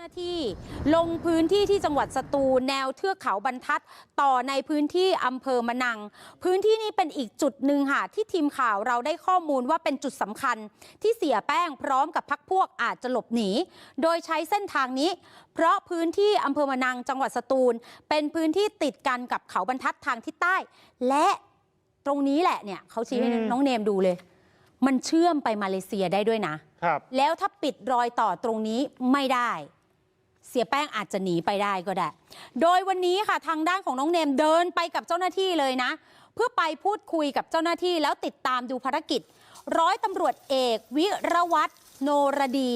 หน้าที่ลงพื้นที่ที่จังหวัดสตูลแนวเทือกเขาบรรทัด ต่อในพื้นที่อำเภอมะนัง พื้นที่นี้เป็นอีกจุดหนึ่งค่ะที่ทีมข่าวเราได้ข้อมูลว่าเป็นจุดสำคัญ ที่เสียแป้งพร้อมกับพักพวกอาจจะหลบหนี โดยใช้เส้นทางนี้ เพราะพื้นที่อำเภอมะนังจังหวัดสตูล เป็นพื้นที่ติดกันกับเขาบรรทัดทางทิศใต้ และตรงนี้แหละเนี่ยเขาชี้ให้อืมน้องเนมดูเลย มันเชื่อมไปมาเลเซียได้ด้วยนะครับแล้วถ้าปิดรอยต่อตรงนี้ไม่ได้ เสียแป้งอาจจะหนีไปได้ก็ได้ โดยวันนี้ค่ะทางด้านของน้องเนมเดินไปกับเจ้าหน้าที่เลยนะ เพื่อไปพูดคุยกับเจ้าหน้าที่แล้วติดตามดูภารกิจ ร้อยตำรวจเอกวิรวัตร โนรดี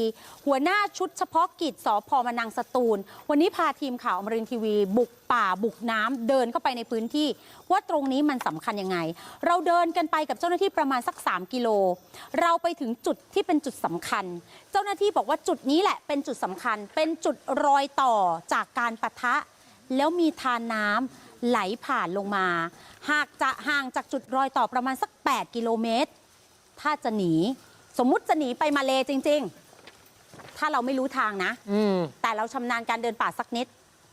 หัวหน้าชุดเฉพาะกิจสพมนังสตูล วันนี้พาทีมข่าวอมรินทีวี บุกป่าบุกน้ำเดินเข้าไปในพื้นที่ ว่าตรงนี้มันสำคัญยังไง เราเดินกันไปกับเจ้าหน้าที่ประมาณสัก 3 กิโล เราไปถึงจุดที่เป็นจุดสำคัญ เจ้าหน้าที่บอกว่าจุดนี้แหละเป็นจุดสำคัญ เป็นจุดรอยต่อจากการปะทะ แล้วมีทานน้ำไหลผ่านลงมา หากจะห่างจากจุดรอยต่อประมาณสัก 8 กิโลเมตร ถ้าจะหนี สมมุติจะหนีไปมาเลจริง ๆ ถ้าเราไม่รู้ทางนะ อืม แต่เราชำนาญการเดินป่าสักนิด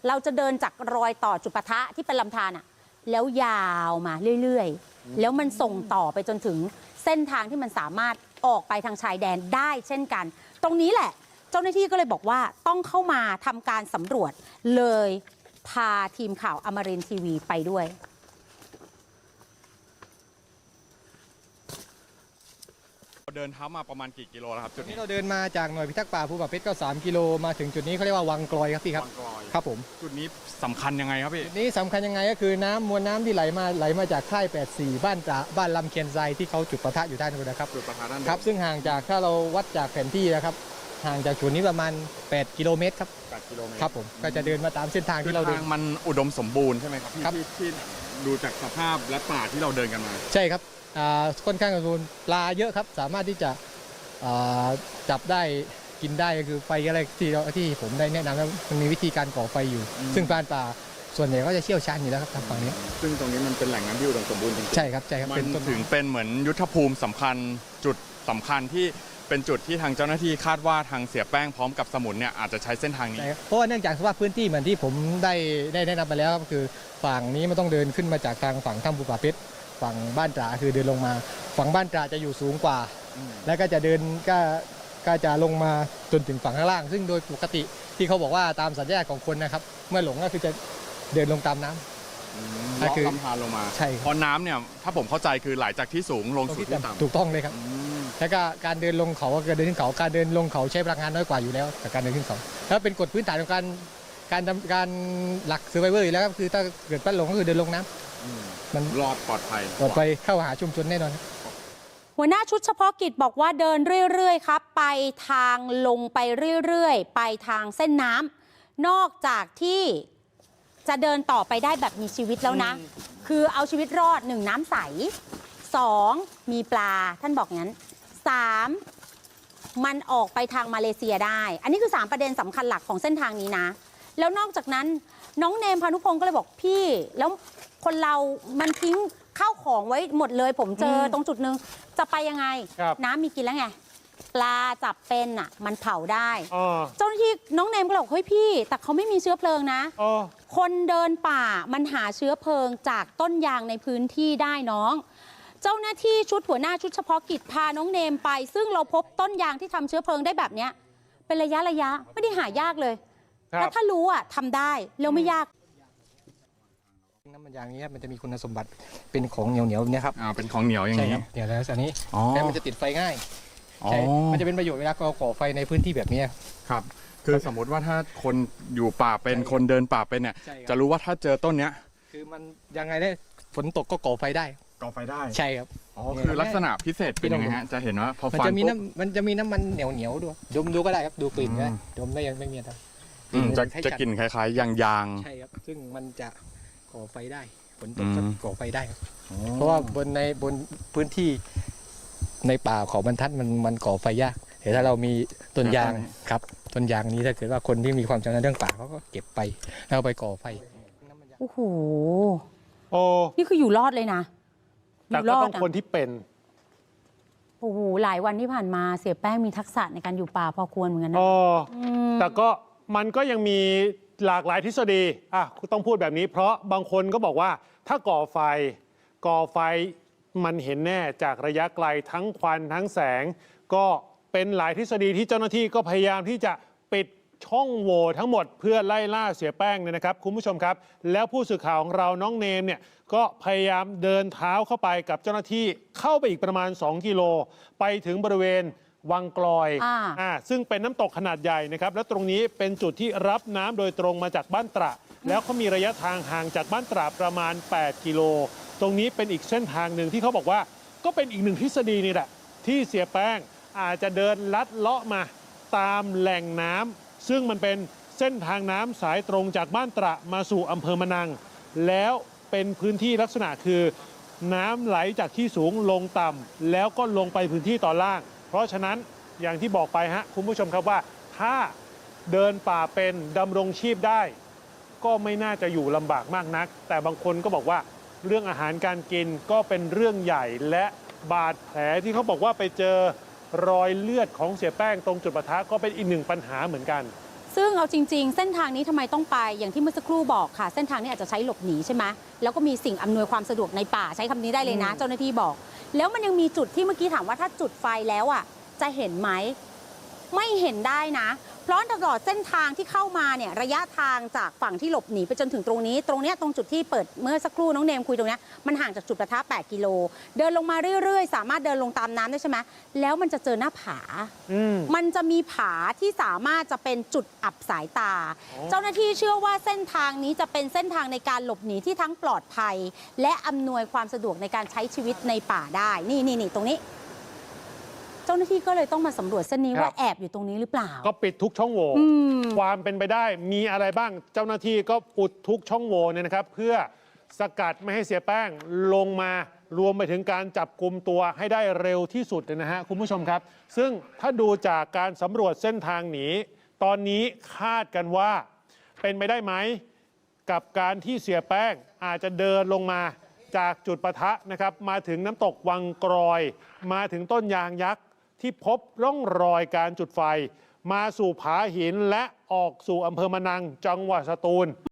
เราจะเดินจากรอยต่อจุดปะทะที่เป็นลำธารอะแล้วยาวมาเรื่อยๆ แล้วมันส่งต่อไปจนถึงเส้นทางที่มันสามารถออกไปทางชายแดนได้เช่นกัน ตรงนี้แหละ เจ้าหน้าที่ก็เลยบอกว่าต้องเข้ามาทำการสำรวจเลยพาทีมข่าวอมรินทร์ทีวีไปด้วย เราเดินเท้ามาประมาณกี่กิโลแล้วครับจุดนี่นี้เราเดินมาจากหน่วยพิทักษ์ป่าภูป่าเพชรก็3กิโลมาถึงจุดนี้เขาเรียกว่าวังกลอยครับพี่ครับวังกลอย ครับผมจุดนี้สำคัญยังไงครับพี่ จุดนี้สำคัญยังไงก็คือน้ำมวลน้ำที่ไหลมาไหลมาจากค่าย 84 บ้านจะบ้านลำเคียนไซที่เขาจุดประทะอยู่ด้านนู้นนะครับจุดประทะด้านบนครับซึ่งห่างจากถ้าเราวัดจากแผนที่นะครับห่างจากจุดนี้ประมาณ 8 กิโลเมตรครับแปดกิโลเมตรครับผมก็จะเดินมาตามเส้นทางคือที่เราเดิทานงมันอุดมสมบูรณ์ใช่ไหมครับพี่ครับ ที่ที่ ดูจากสภาพและป่าที่เราเดินกันมา ใช่ครับอ่าค่อนข้างสมบูรณ์ปลาเยอะครับ สามารถที่จะอ่าจับได้กินได้ก็คือไฟอะไรที่เราที่ผมได้แนะนำแล้วมันมีวิธีการก่อไฟอยู่ อืม ซึ่งพรานป่าส่วนใหญ่ก็จะเชี่ยวชาญอยู่แล้วครับทางฝั่งนี้ซึ่งตรงนี้มันเป็นแหล่งน้ำที่อุดมสมบูรณ์จริงๆใช่ครับใช่ครับมัเป็นนต้นถึงเป็นเหมือนยุทธภูมิสำคัญจุดสำคัญที่ เป็นจุดที่ทางเจ้าหน้าที่คาดว่าทางเสียแป้งพร้อมกับสมุนเนี่ยอาจจะใช้เส้นทางนี้ใช่ครับเพราะว่าเนื่องจากสภาพพื้นที่เหมือนที่ผมได้ได้แนะนำไปแล้วครับคือฝั่งนี้มันต้องเดินขึ้นมาจากทางฝั่งถ้ำภูป่าเพชรฝั่งบ้านตราคือเดินลงมา ฝั่งบ้านตราจะอยู่สูงกว่า แล้วก็จะเดินก็ก็จะลงมาจนถึงฝั่งข้างล่าง ซึ่งโดยปกติที่เขาบอกว่าตามสัญชาตของคนนะครับ เมื่อหลงก็คือจะเดินลงตามน้ำอืมก็เลาะคือลำธารลงมาใช่ครับ เพราะน้ำเนี่ยถ้าผมเข้าใจคือไหลจากที่สูงลงตรงสู่ที่ที่ต่ำต่ำ ถูกต้องเลยครับ อืม แล้วก็การเดินลงเขาก็เดินขึ้นเขา การเดินลงเขาใช้พลังงานน้อยกว่าอยู่แล้วกับการเดินขึ้นเขา แล้วเป็นกฎพื้นฐานของการการทำการหลักเซอร์ไวเวอร์อยู่แล้วครับคือถ้าเกิดพลัดหลงก็คือเดินลงน้ำอืมมันรอดปลอดภัยปลอดไปเข้าหาชุมชนแน่นอนหัวหน้าชุดเฉพาะกิจบอกว่าเดินเรื่อยๆครับไปทางลงไปเรื่อยๆ ไปทางเส้นน้ำนอกจากที่จะเดินต่อไปได้แบบมีชีวิตแล้วนะ คือเอาชีวิตรอดหนึ่งน้ำใสสองมีปลาท่านบอกงั้น สามมันออกไปทางมาเลเซียได้ อันนี้คือ 3 ประเด็นสำคัญหลักของเส้นทางนี้นะ แล้วนอกจากนั้นน้องเนมพานุพงศ์ก็เลยบอกพี่แล้วคนเรามันทิ้งข้าวของไว้หมดเลย ผมเจออมตรงจุดหนึ่งจะไปยังไงครับน้ำมีกินแล้วไงปลาจับเป็นอะ มันเผาได้อ๋อเจ้าหน้าที่น้องเนมก็เลยบอกเฮ้ยพี่ แต่เขาไม่มีเชื้อเพลิงนะอ๋อคนเดินป่ามันหาเชื้อเพลิงจากต้นยางในพื้นที่ได้น้อง เจ้าหน้าที่ชุดหัวหน้าชุดเฉพาะกิจพาน้องเนมไป ซึ่งเราพบต้นยางที่ทำเชื้อเพลิงได้แบบเนี้ย เป็นระยะระยะไม่ได้หายากเลยครัแล้วบถ้ารู้อะทำได้แล้วไม่ยากน้ำมันยางนี้ครับมันจะมีคุณสมบัติเป็นของเหนียวเหนียวๆเนี่ยครับอ่าเป็นของเหนียวอย่างใช่นี้ครับเดี๋ยวแล้วอันนี้อ๋อแล้วมันจะติดไฟง่ายอ๋อใช่มันจะเป็นประโยชน์เวลาเราก่อไฟในพื้นที่แบบนี้ครับคือสมมติว่าถ้าคนอยู่ป่าเป็นใช่คนเดินป่าเป็นเนี่ยใช่ครับจะรู้ว่าถ้าเจอต้นเนี้ย คือมันยังไงได้ฝนตกก็ก่อไฟได้ ก่อไฟได้ ใช่ครับ อ๋อ คือลักษณะพิเศษเป็นยังไงฮะ จะเห็นว่าพอมันฟันจะมีปุ๊บ น้ำมันจะมีน้ำมันเหนียวเหนียวๆด้วยดมดูก็ได้ครับดูกลิ่นก็ได้อืม ดมได้ยังไม่มีอะไรอืมจะให้จะชัดกลิ่นคล้ายๆยางยางใช่ครับ ซึ่งมันจะก่อไฟได้ฝนตกก็อืม ก่อไฟได้ครับอ๋อเพราะว่าบนในบนพื้นที่ในป่าเขาบรรทัดมันมันก่อไฟยากแต่ถ้าเรามีต้นยางครับต้นยางนี้ถ้าเกิดว่าคนที่มีความชำนาญเรื่องป่าเขาก็เก็บไปแล้วเอาไปก่อไฟ โอ้โห โอ้ นี่คืออยู่รอดเลยนะอ แต่ยู่ก็รอต้ดองอะคนที่เป็น โอ้โหหลายวันที่ผ่านมาเสียแป้งมีทักษะในการอยู่ป่าพอควรเหมือนกันนะ อ๋อมแต่ก็มันก็ยังมีหลากหลายทฤษฎีอะต้องพูดแบบนี้ เพราะบางคนก็บอกว่าถ้าก่อไฟ ก่อไฟมันเห็นแน่จากระยะไกลทั้งควันทั้งแสง ก็เป็นหลายทฤษฎีที่เจ้าหน้าที่ก็พยายามที่จะปิด ช่องโหว่ทั้งหมดเพื่อไล่ล่าเสียแป้งเนี่ยนะครับคุณผู้ชมครับ แล้วผู้สื่อข่าวของเราน้องเนมเนี่ยก็พยายามเดินเท้าเข้าไปกับเจ้าหน้าที่เข้าไปอีกประมาณ 2 กิโล ไปถึงบริเวณวังกลอยอ่า อ่าซึ่งเป็นน้ำตกขนาดใหญ่นะครับ และตรงนี้เป็นจุดที่รับน้ำโดยตรงมาจากบ้านตระ แล้วเขามีระยะทางห่างจากบ้านตระประมาณ 8 กิโล ตรงนี้เป็นอีกเส้นทางหนึ่งที่เขาบอกว่า ก็เป็นอีกหนึ่งทฤษฎีนี่แหละที่เสียแป้งอาจจะเดินลัดเลาะมาตามแหล่งน้ำ ซึ่งมันเป็นเส้นทางน้ำสายตรงจากบ้านตระมาสู่อำเภอมะนัง แล้วเป็นพื้นที่ลักษณะคือน้ำไหลจากที่สูงลงต่ำแล้วก็ลงไปพื้นที่ตอนล่าง เพราะฉะนั้นอย่างที่บอกไปฮะคุณผู้ชมครับว่า ถ้าเดินป่าเป็นดำรงชีพได้ ก็ไม่น่าจะอยู่ลำบากมากนัก แต่บางคนก็บอกว่าเรื่องอาหารการกินก็เป็นเรื่องใหญ่และบาดแผลที่เขาบอกว่าไปเจอ รอยเลือดของเสียแป้งตรงจุดปะทะก็เป็นอีกหนึ่งปัญหาเหมือนกัน ซึ่งเอาจริง ๆ เส้นทางนี้ทำไมต้องไปอย่างที่เมื่อสักครู่บอกค่ะ เส้นทางนี้อาจจะใช้หลบหนีใช่ไหมแล้วก็มีสิ่งอำนวยความสะดวกในป่าใช้คำนี้ได้เลยนะอืมเจ้าหน้าที่บอก แล้วมันยังมีจุดที่เมื่อกี้ถามว่าถ้าจุดไฟแล้วอะจะเห็นไหมไม่เห็นได้นะ เพราะตลอดเส้นทางที่เข้ามาเนี่ยระยะทางจากฝั่งที่หลบหนีไปจนถึงตรงนี้ ตรงเนี้ยตรงจุดที่เปิดเมื่อสักครู่น้องเนมคุยตรงเนี้ยมันห่างจากจุดประทับ8กิโลเดินลงมาเรื่อยๆ สามารถเดินลงตามน้ำได้ใช่ไหมแล้วมันจะเจอหน้าผา อืม มันจะมีผาที่สามารถจะเป็นจุดอับสายตา อ๋อ เจ้าหน้าที่เชื่อว่าเส้นทางนี้จะเป็นเส้นทางในการหลบหนีที่ทั้งปลอดภัย และอำนวยความสะดวกในการใช้ชีวิตในป่าได้ นี่นี่นี่ตรงนี้เจ้าหน้าที่ก็เลยต้องมาสำรวจเส้นนี้ครับ ว่าแอบอยู่ตรงนี้หรือเปล่า ก็ปิดทุกช่องโหว่อืม ความเป็นไปได้มีอะไรบ้าง เจ้าหน้าที่ก็อุดทุกช่องโหว่เนี่ยนะครับ เพื่อสกัดไม่ให้เสียแป้งลงมารวมไปถึงการจับกลุ่มตัวให้ได้เร็วที่สุดเลยนะฮะคุณผู้ชมครับ ซึ่งถ้าดูจากการสำรวจเส้นทางหนีตอนนี้คาดกันว่า เป็นไปได้ไหม กับการที่เสียแป้งอาจจะเดินลงมาจากจุดปะทะนะครับ มาถึงน้ำตกวังกรอย มาถึงต้นยางยักษ์ ที่พบร่องรอยการจุดไฟ มาสู่ผาหินและออกสู่อำเภอมะนังจังหวัดสตูล